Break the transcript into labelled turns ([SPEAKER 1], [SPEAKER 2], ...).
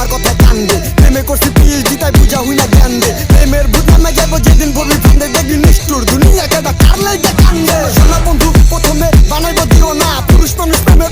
[SPEAKER 1] আমার কথা কান্দে। প্রেমে করছি পিল তাই বুঝা হই না কান্দে প্রেমের বুঝা না যাব যেদিন বলবি ফান্দে, দেখবি নিষ্ঠুর। দুনিয়া কেটা কার লাগে কান্দে? শোনা বন্ধু, প্রথমে বানাইবো দিও না। পুরুষ মানুষ প্রেমে